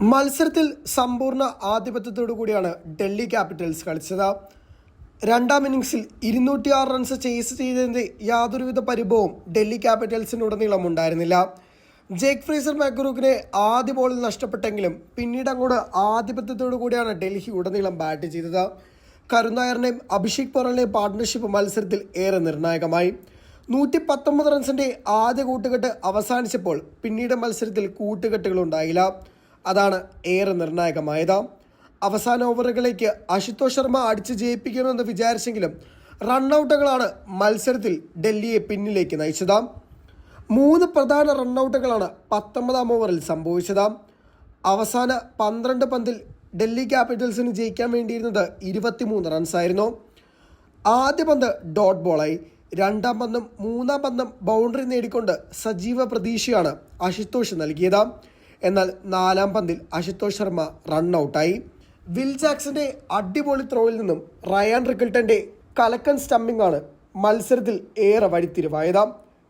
മത്സരത്തിൽ സമ്പൂർണ ആധിപത്യത്തോടു കൂടിയാണ് ഡൽഹി ക്യാപിറ്റൽസ് കളിച്ചത്. രണ്ടാം ഇന്നിംഗ്സിൽ ഇരുന്നൂറ്റി ആറ് റൺസ് ചേസ് ചെയ്തതിന്റെ യാതൊരുവിധ പരിഭവവും ഡൽഹി ക്യാപിറ്റൽസിനുടനീളം ഉണ്ടായിരുന്നില്ല. ജേക്ക് ഫ്രീസർ മാക്രൂക്കിനെ ആദ്യ ബോളിൽ നഷ്ടപ്പെട്ടെങ്കിലും പിന്നീട് അങ്ങോട്ട് ആധിപത്യത്തോടു കൂടിയാണ് ഡൽഹി ഉടനീളം ബാറ്റ് ചെയ്തത്. കരുനായറിനെയും അഭിഷേക് പൊറലിനെയും പാർട്ട്ണർഷിപ്പ് മത്സരത്തിൽ ഏറെ നിർണായകമായി. നൂറ്റി പത്തൊമ്പത് റൺസിന്റെ ആദ്യ കൂട്ടുകെട്ട് അവസാനിച്ചപ്പോൾ പിന്നീട് മത്സരത്തിൽ കൂട്ടുകെട്ടുകൾ ഉണ്ടായില്ല അതാണ് ഏറെ നിർണായകമായത്. അവസാന ഓവറുകളിലേക്ക് അശുതോഷ് ശർമ്മ അടിച്ച് ജയിപ്പിക്കുമെന്ന് വിചാരിച്ചെങ്കിലും റണ്ണൌട്ടുകളാണ് മത്സരത്തിൽ ഡൽഹിയെ പിന്നിലേക്ക് നയിച്ചത്. മൂന്ന് പ്രധാന റണ്ണൌട്ടുകളാണ് പത്തൊമ്പതാം ഓവറിൽ സംഭവിച്ചത്. അവസാന പന്ത്രണ്ട് പന്തിൽ ഡൽഹി ക്യാപിറ്റൽസിന് ജയിക്കാൻ വേണ്ടിയിരുന്നത് ഇരുപത്തിമൂന്ന് റൺസായിരുന്നു ആദ്യ പന്ത് ഡോട്ട് ബോളായി. രണ്ടാം പന്തും മൂന്നാം പന്തും ബൗണ്ടറി നേടിക്കൊണ്ട് സജീവ പ്രതീക്ഷയാണ് അശുതോഷ് നൽകിയത്. എന്നാൽ നാലാം പന്തിൽ അശുതോഷ് ശർമ്മ റൺ ഔട്ടായി വിൽ ജാക്സന്റെ അടിപൊളി ത്രോയിൽ നിന്നും റയാൻ റിക്കിൾട്ടന്റെ കലക്കൻ സ്റ്റമ്പിംഗ് ആണ് മത്സരത്തിൽ ഏറെ വഴിത്തിരിവായത്.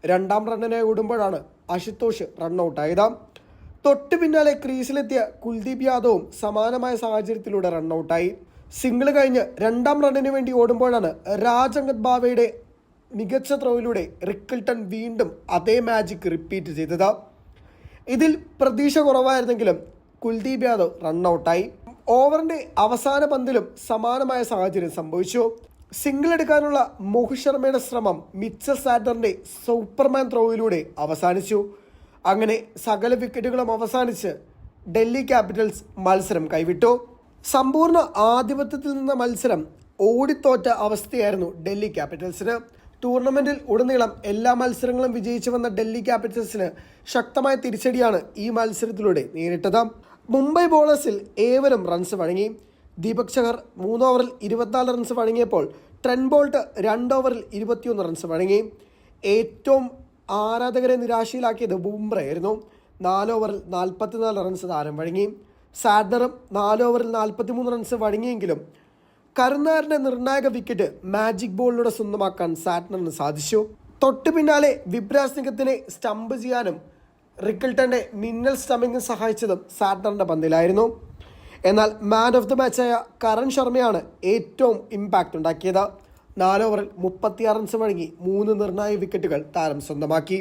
രണ്ടാം റണ്ണിനെ ഓടുമ്പോഴാണ് അശുതോഷ് തൊട്ടു തൊട്ട് പിന്നാലെ ക്രീസിലെത്തിയ കുൽദീപ് യാദവും സമാനമായ സാഹചര്യത്തിലൂടെ റണ്ണൌട്ടായി സിംഗിൾ കഴിഞ്ഞ് രണ്ടാം റണ്ണിന് വേണ്ടി ഓടുമ്പോഴാണ് രാജംഗത് ബാവയുടെ മികച്ച ത്രോയിലൂടെ റിക്കിൾട്ടൺ വീണ്ടും അതേ മാജിക് റിപ്പീറ്റ് ചെയ്തത്. ഇതിൽ പ്രതീക്ഷ കുറവായിരുന്നെങ്കിലും കുൽദീപ് യാദവ് റണ്ണൌട്ടായി. ഓവറിന്റെ അവസാന പന്തിലും സമാനമായ സാഹചര്യം സംഭവിച്ചു. സിംഗിൾ എടുക്കാനുള്ള മോഹിത് ശർമ്മയുടെ ശ്രമം മിച്ചൽ സാറ്ററിന്റെ സൂപ്പർമാൻ ത്രോയിലൂടെ അവസാനിച്ചു. അങ്ങനെ സകല വിക്കറ്റുകളും അവസാനിച്ച് ഡൽഹി ക്യാപിറ്റൽസ് മത്സരം കൈവിട്ടു. സമ്പൂർണ ആധിപത്യത്തിൽ നിന്ന മത്സരം ഓടിത്തോറ്റ അവസ്ഥയായിരുന്നു ഡൽഹി ക്യാപിറ്റൽസിന്. ടൂർണമെന്റിൽ ഉടനീളം എല്ലാ മത്സരങ്ങളും വിജയിച്ചു വന്ന ഡൽഹി ക്യാപിറ്റൽസിന് ശക്തമായ തിരിച്ചടിയാണ് ഈ മത്സരത്തിലൂടെ നേരിട്ടത്. മുംബൈ ബോളേഴ്സിൽ ഏവരും റൺസ് വഴങ്ങി. ദീപക് ചഹർ മൂന്ന് ഓവറിൽ ഇരുപത്തിനാല് റൺസ് വഴങ്ങിയപ്പോൾ ട്രെൻ ബോൾട്ട് രണ്ട് ഓവറിൽ ഇരുപത്തിയൊന്ന് റൺസ് വഴങ്ങി. ഏറ്റവും ആരാധകരെ നിരാശയിലാക്കിയത് ബുംറയായിരുന്നു നാല് ഓവറിൽ നാൽപ്പത്തിനാല് റൺസ് താരം വഴങ്ങി. സാഡ്നറും നാല് ഓവറിൽ നാൽപ്പത്തിമൂന്ന് റൺസ് വഴങ്ങിയെങ്കിലും കരുനാറിന്റെ നിർണായക വിക്കറ്റ് മാജിക് ബോളിലൂടെ സ്വന്തമാക്കാൻ സാറ്റ്നറിന് സാധിച്ചു. തൊട്ടു പിന്നാലെ വിബ്രാസ് സിംഗത്തിനെ സ്റ്റംപ് ചെയ്യാനും റിക്കിൾട്ടന്റെ മിന്നൽ സ്റ്റമ്പിങ്ങും സഹായിച്ചതും സാറ്റ്നറിന്റെ പന്തിലായിരുന്നു. എന്നാൽ മാൻ ഓഫ് ദ മാച്ചായ കരൺ ശർമ്മയാണ് ഏറ്റവും ഇമ്പാക്റ്റ് ഉണ്ടാക്കിയത്. നാല് ഓവറിൽ മുപ്പത്തിയാറ് റൺസ് വഴങ്ങി മൂന്ന് നിർണായക വിക്കറ്റുകൾ താരം സ്വന്തമാക്കി.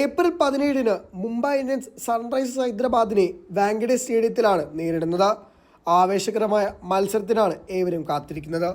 ഏപ്രിൽ പതിനേഴിന് മുംബൈ ഇന്ത്യൻസ് സൺറൈസേഴ്സ് ഹൈദരാബാദിനെ വാങ്കഡെ സ്റ്റേഡിയത്തിലാണ് നേരിടുന്നത്. ആവേശകരമായ മത്സരത്തിനാണ് ഏവരും കാത്തിരിക്കുന്നത്